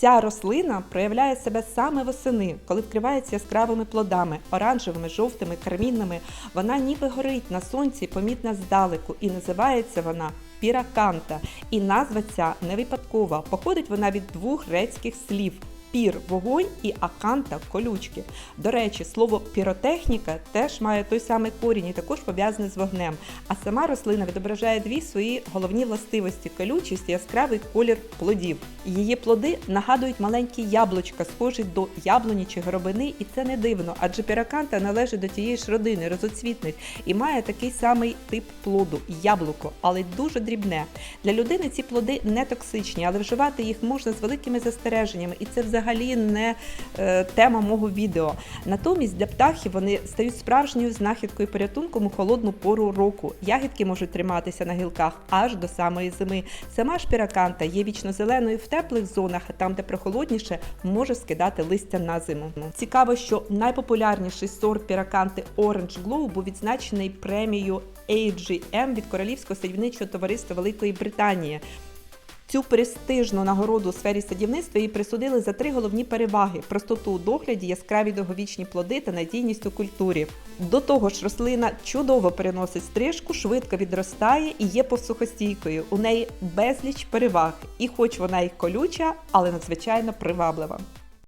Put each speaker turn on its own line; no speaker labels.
Ця рослина проявляє себе саме восени, коли вкривається яскравими плодами, оранжевими, жовтими, кармінними. Вона ніби горить на сонці, помітна здалеку, і називається вона піраканта. І назва ця не випадкова. Походить вона від двох грецьких слів. Пір вогонь і аканта колючки. До речі, слово піротехніка теж має той самий корінь і також пов'язане з вогнем. А сама рослина відображає дві свої головні властивості колючість і яскравий колір плодів. Її плоди нагадують маленькі яблучка, схожі до яблуні чи горобини, і це не дивно, адже піраканта належить до тієї ж родини розоцвітних і має такий самий тип плоду яблуко, але дуже дрібне. Для людини ці плоди не токсичні, але вживати їх можна з великими застереженнями, і це взагалі не е, тема мого відео. Натомість для птахів вони стають справжньою знахідкою порятунком у холодну пору року. Ягідки можуть триматися на гілках аж до самої зими. Сама ж піраканта є вічно зеленою в теплих зонах, а там, де прохолодніше, може скидати листя на зиму. Цікаво, що найпопулярніший сорт піраканти Orange Glow був відзначений премією AGM від Королівського садівничого товариства Великої Британії. Цю престижну нагороду у сфері садівництва їй присудили за три головні переваги: простоту у догляді, яскраві довговічні плоди та надійність у культурі. До того ж, рослина чудово переносить стрижку, швидко відростає і є повсухостійкою. У неї безліч переваг, і хоч вона й колюча, але надзвичайно приваблива.